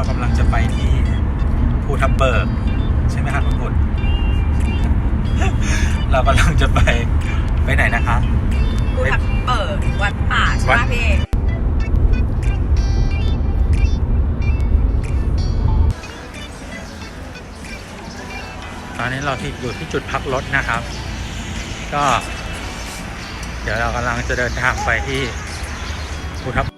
เรากำลังจะไปที่ภูทับเบิก ใช่ไหมครับคุณบุตรเรากำลังจะไปไปไหนนะคะภูทับเบิกวัดป่าใช่วัไหดมพี่เอกตอนนี้เราที่อยู่ที่จุดพักรถนะครับ ก็ เดี๋ยวเรากำลังจะเดินทางไปที่ภูทับ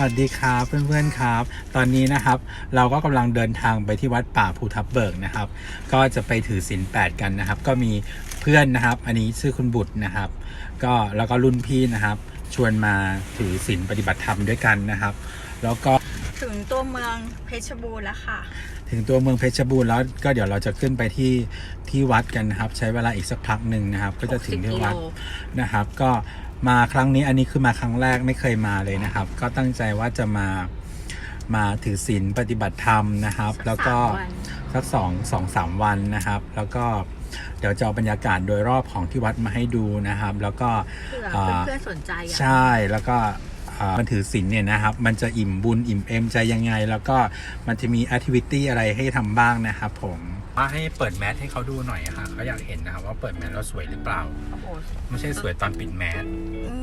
วัสดีครับเพื่อนๆครับ ตอนนี้นะครับ เราก็กำลังเดินทางไปที่วัดป่าภูทับเบิกนะครับ ก็จะไปถือศีลแปดกันนะครับ ก็มีเพื่อนนะครับ อันนี้ชื่อคุณบุตรนะครับ ก็แล้วก็รุ่นพี่นะครับ ชวนมาถือศีลปฏิบัติธรรมด้วยกันนะครับ แล้วก็ถึงตัวเมืองเพชรบูรณ์แล้วค่ะ ถึงตัวเมืองเพชรบูรณ์แล้วก็เดี๋ยวเราจะขึ้นไปที่ที่วัดกันนะครับ ใช้เวลาอีกสักพักหนึ่งนะครับ ก็จะถึงที่วัด60กิโลนะครับ ก็ มาครั้งนี้อันนี้คือมาครั้งแรกไม่เคยมาเลยนะครับ ก็ตั้งใจว่าจะมามาถือศีลปฏิบัติธรรมนะครับสักแล้วก็สามวันสักสองสองสามวันนะครับ แล้วก็เดี๋ยวจะเอาบรรยากาศโดยรอบของที่วัดมาให้ดูนะครับ แล้วก็เพื่ออ่าเพื่อนๆสนใจอะใช่แล้วก็อ่ามันถือศีลเนี่ยนะครับ มันจะอิ่มบุญอิ่มเอมใจยังไง แล้วก็มันจะมีแอคทิวิตี้อะไรให้ทำบ้างนะครับผม ว่าให้เปิดแมสให้เขาดูหน่อยอะค่ะเขาอยากเห็นนะครับว่าเปิดแมสแล้วสวยหรือเปล่า โอ้โหไม่ใช่สวยตอนปิดแมสอื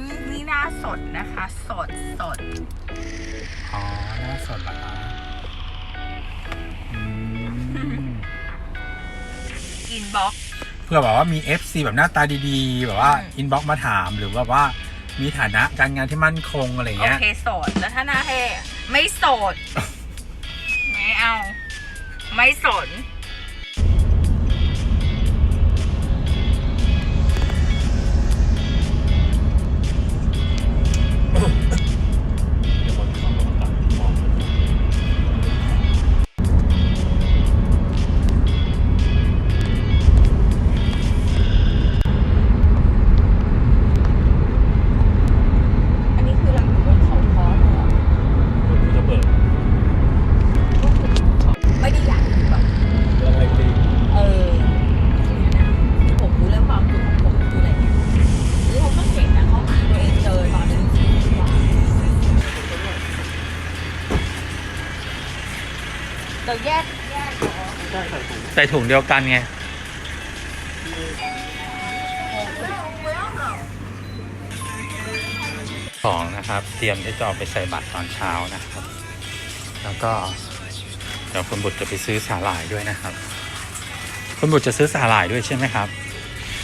มนี่หน้าสดนะคะ สดสดอ๋อหน่าสดเหรอคะอืมอินบ็อก เพื่อแบบว่ามี FC แบบหน้าตาดีๆ แบบว่าอืม อินบ็อกมาถามหรือว่าว่ามีฐานะการงานที่มั่นคงอะไรโอเงี้ย เคโสดแล้วถ้าหน้าเฮไม่โสด ไม่เอา ไม่สน ส่ถุงใส่ถุงเดียวกันไงของนะครับ เตรียมที่จะเอาไปใส่บัตรตอนเช้านะครับ แล้วก็เดี๋ยวคุณบุตรจะไปซื้อสาหร่ายด้วยนะครับ คุณบุตรจะซื้อสาหร่ายด้วยใช่ไหมครับ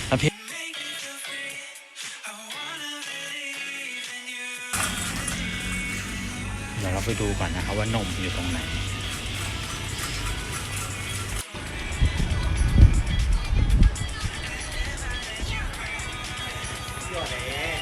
แล้วพี่เดี๋ยวเราไปดูก่อนนะครับว่านมอยู่ตรงไหน น้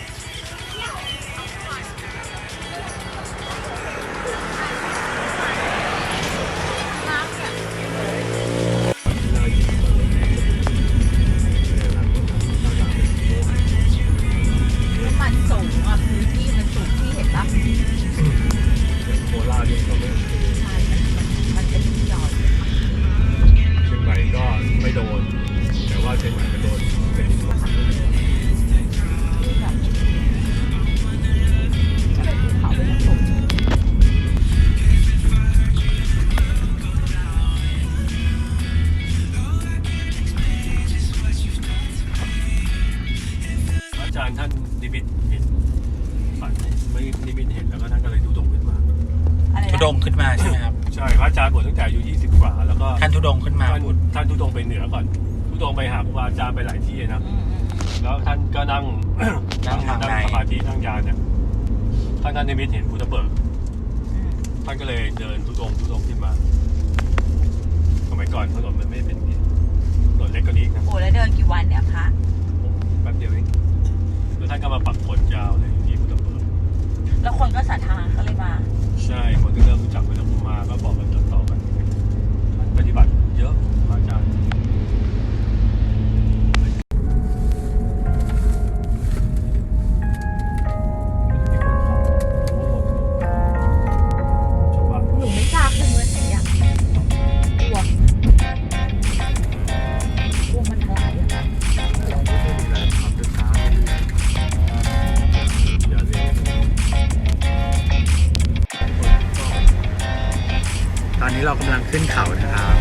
ขึ้นเขานะครับ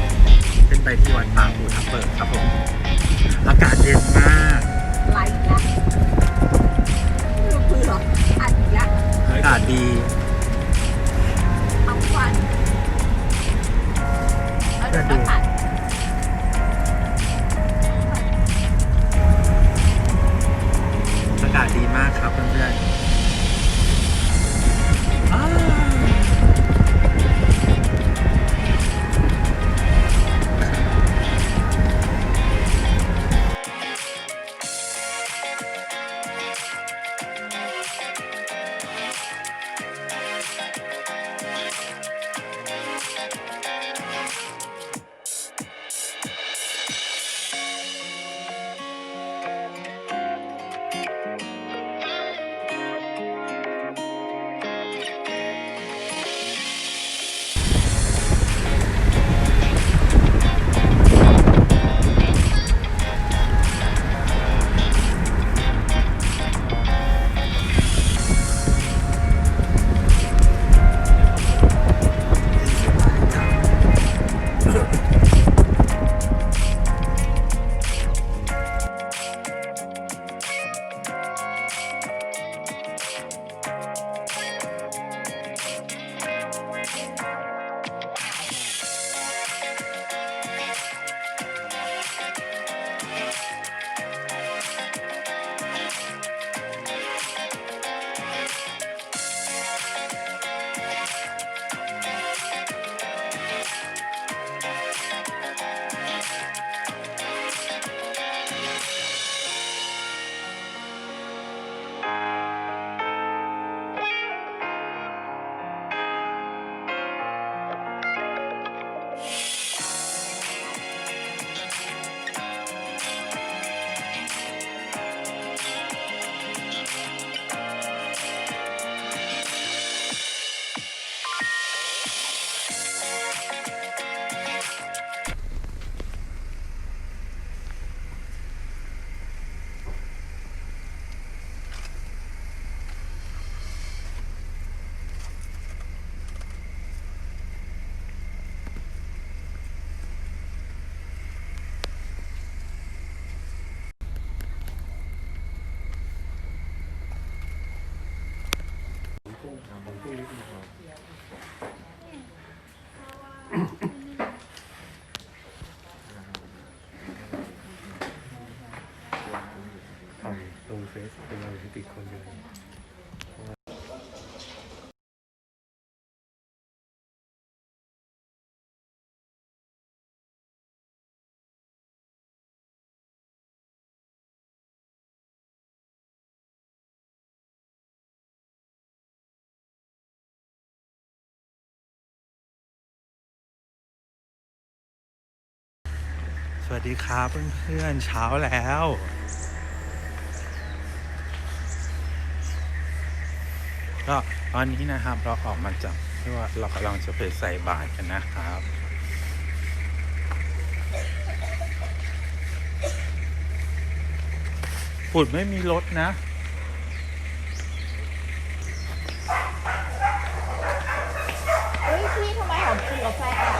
ขึ้นไปที่วัดป่าภูทับเบิกครับผม อากาศเย็น วัสดีครับเพื่อนๆเช้าแล้ว ก็ตอนนี้นะครับเราออกมาจากที่ว่าเรากำลังจะไปใส่บาตรกันนะครับฝุ่นไม่มีรถนะ เฮ้ยพี่ทำไมหอมกินกาแฟอะ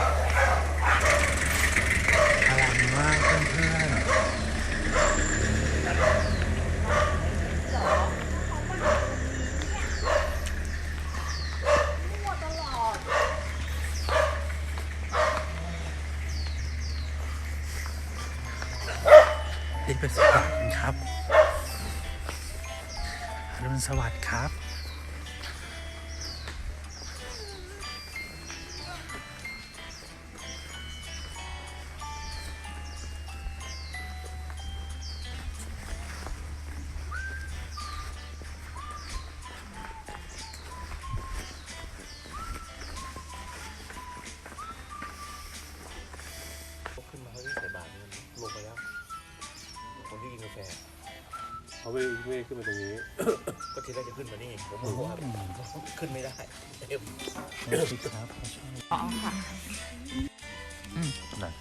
พลังมากเพื่อน ๆรีบไปสวัสดีครับอรุณสวัสดิ์ครับ คนที่กินกาแฟเขาไม่ไม่ขึ้นมาตรงนี้ ก็ทีแรกจะขึ้นมานี่ผมบอกว่าขึ้นไม่ได้เอ็มสวัสดีครับเขาชอบอ๋อค่ะหนัก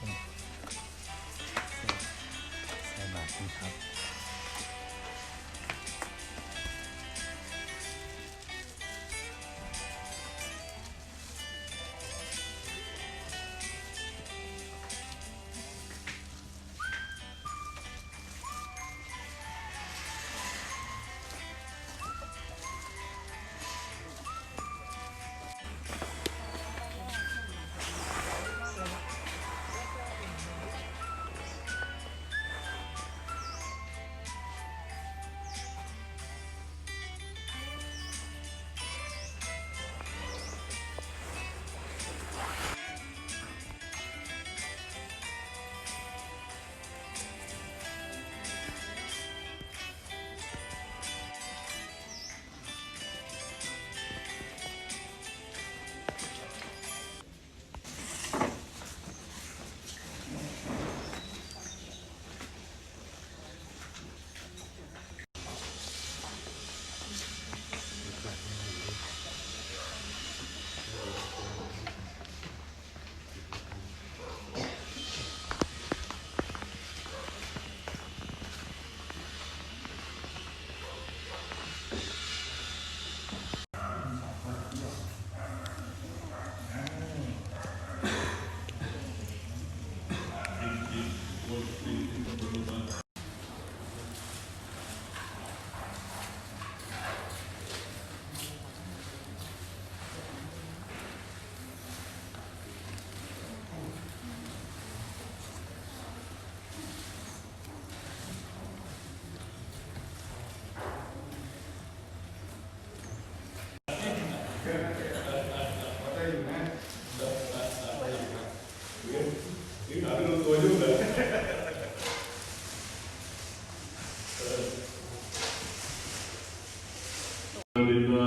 ลินา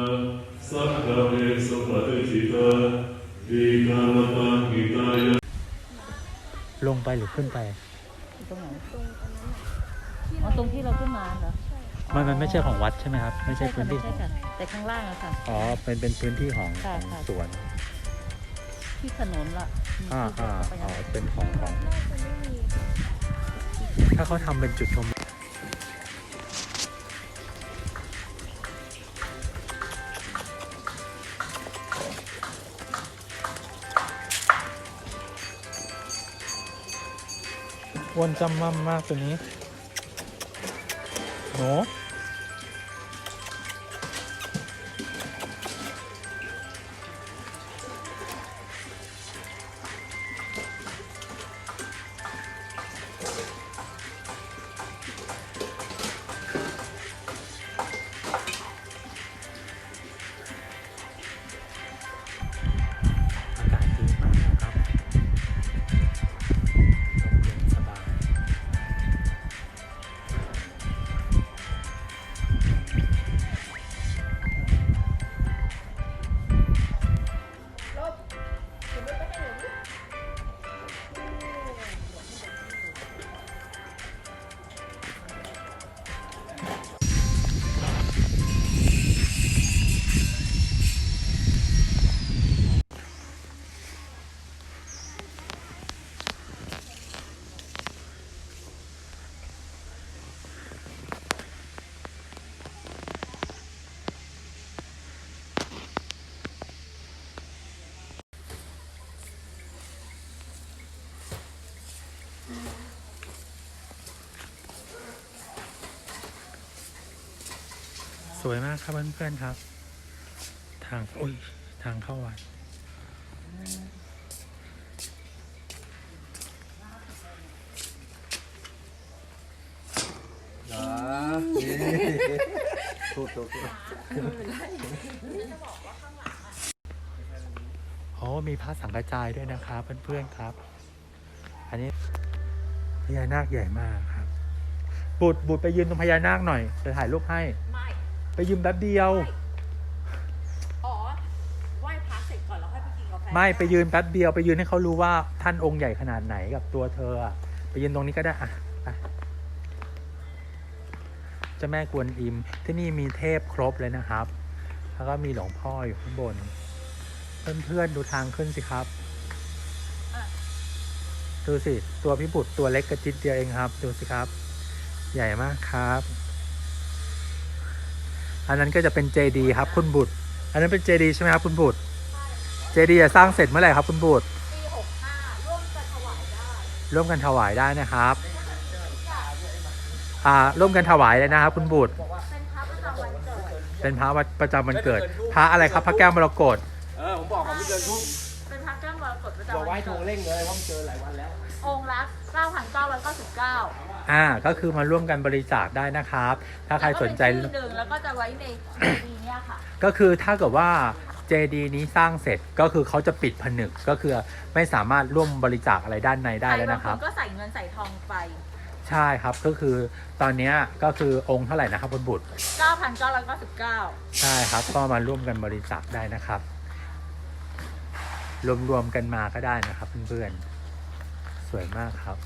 สัพพะเวสุปฏิทิตาวิกามปังกิตายะลงไปหรือขึ้นไปตรงไหนอ๋อตรงที่เราขึ้นมาเหรอมันมันไม่ใช่ของวัดใช่ไหมครับ ไม่ใช่พื้นที่ใช่ค่ะแต่ข้างล่างอะค่ะ อ๋อเป็นเป็นพื้นที่ของค่ะของค่ะ สวนที่ถนนละมีอ่าที่อ่าเดินอ๋อเข้าไปเป็นของของ ถ้าเขาทำเป็นจุดชม อ้วนจำมั่มมากตัวนี้หนู วยมากครับเพื่อนๆครับ ทางอุ้ยทางเข้าวัดถูกถูกโอ้มีพระสังฆจายด้วยนะครับเพื่อนๆครับ อันนี้พญานาคใหญ่มากครับบุตรบุตรไปยืนตรงพญานาคหน่อยจะถ่ายรูปให้ ไม่ไปยืมแป๊บเดียว อ๋อไหว้พระเสร็จก่อนแล้วค่อยไปกินกาแฟไม่ไปยืนแป๊บเดียวไปยืนให้เขารู้ว่าท่านองค์ใหญ่ขนาดไหนกับตัวเธออะไปยืนตรงนี้ก็ได้อะไปเจ้าแม่กวนอิมที่นี่มีเทพครบเลยนะครับ แล้วก็มีหลวงพ่ออยู่ข้างบน เพื่อนๆดูทางขึ้นสิครับดูสิ ตัวพิบุตรตัวเล็กกระจิตเดียวเองครับ ดูสิครับ ใหญ่มากครับ อันนั้นก็จะเป็นเจดีครับคุณบุตร อันนั้นเป็นเจดีใช่ไหมครับคุณบุตรเจดีย์จะสร้างเสร็จเมื่อไหร่ครับคุณบุตรปีหกห้าร่วมกันถวายได้ร่วมกันถวายได้นะครับอ่าร่วมกันถวายเลยนะครับ คุณบุตร เป็นพระประจำวันเกิดเป็นพระวัดประจำวันเกิด พระอะไรครับ พระแก้วมรกตเออผมบอกเขาไม่เดินทุ่ม เป็นพระแก้วมรกตประบอกจำว่าวันให้โทรเกิดเร่งเลยว่ามันเจอหลายวันแล้ว องค์ละ9,999อ่าก็คือมาร่วมกันบริจาคได้นะครับ ถ้าใครสนใจ แล้วก็เป็นชื่อหนึ่งแล้วก็จะไว้ในปีเนี้ยค่ะก็คือถ้าเกิดว่าเจดีนี้สร้างเสร็จก็คือเขาจะปิดผนึกก็คือไม่สามารถร่วมบริจาคอะไรด้านในได้แล้วนะครับใครบางคนก็ใส่เงินใส่ทองไป ใช่ครับก็คือตอนเนี้ยก็คือองค์เท่าไหร่นะครับคุณบุตร9,999ใช่ครับ ก็มาร่วมกันบริจาคได้นะครับ รวมๆกันมาก็ได้นะครับเพื่อนๆ สวยมากครับ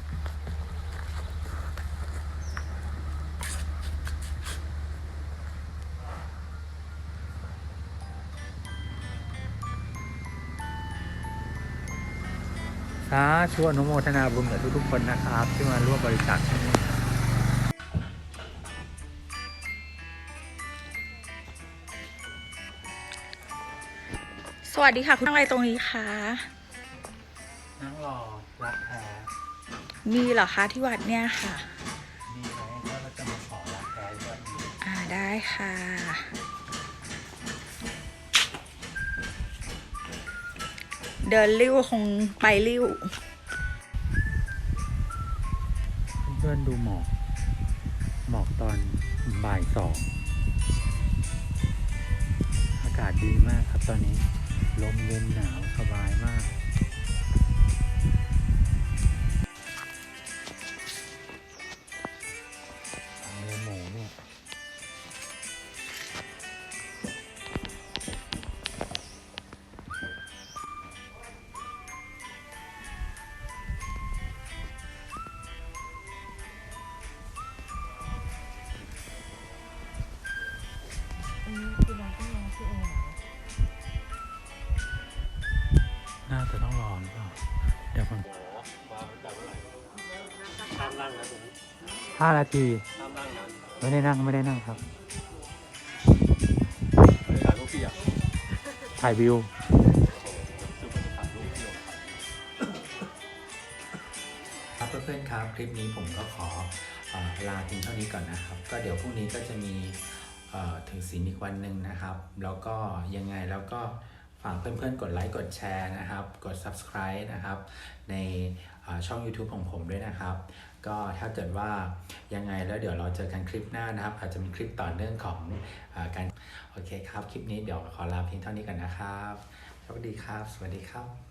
สาธุอนุโมทนาบุญกับทุกๆคนนะครับ ที่มาร่วมบริจาคที่นี่ วัสดีค่ะ คุณนั่งอะไรตรงนี้คะนั่งรอรักแท้มีเหรอคะที่วัดเนี่ยค่ะ มีไหมถ้าเราจะมาขอรักแท้ด้วยอ่าได้ค่ะเดินริ้วคงไปริ้วเพื่อนๆดูหมอก หมอกตอนบ่ายสอง อากากาศดีมากครับตอนนี้ ลมเย็นหนาวสบายมาก ห้านาทีห้ามนั่งนะไม่ได้นั่งไม่ได้นั่งครับไม่ได้ถ่ายรูปพี่อะถ่ายวิวคือมันจะถ่ายรูปพี่อะครับเพื่อนๆครับ คลิปนี้ผมก็ขอเออลาเพียงเท่านี้ก่อนนะครับ ก็เดี๋ยวพรุ่งนี้ก็จะมีเอ่อถึงศีลอีกวันหนึ่งนะครับ แล้วก็ยังไงแล้วก็ฝากเพื่อนๆ กดไลค์กดแชร์นะครับ กด subscribe นะครับ ในเอ่อช่อง YouTube ของผมด้วยนะครับ ก็ถ้าเกิดว่ายังไงแล้วเดี๋ยวเราเจอกันคลิปหน้านะครับ อาจจะมีคลิปต่อเนื่องของอการโอเคครับ คลิปนี้เดี๋ยวขอลาเพียงเท่านี้ก่อนนะครับสวัสดีครับ สวัสดีครับ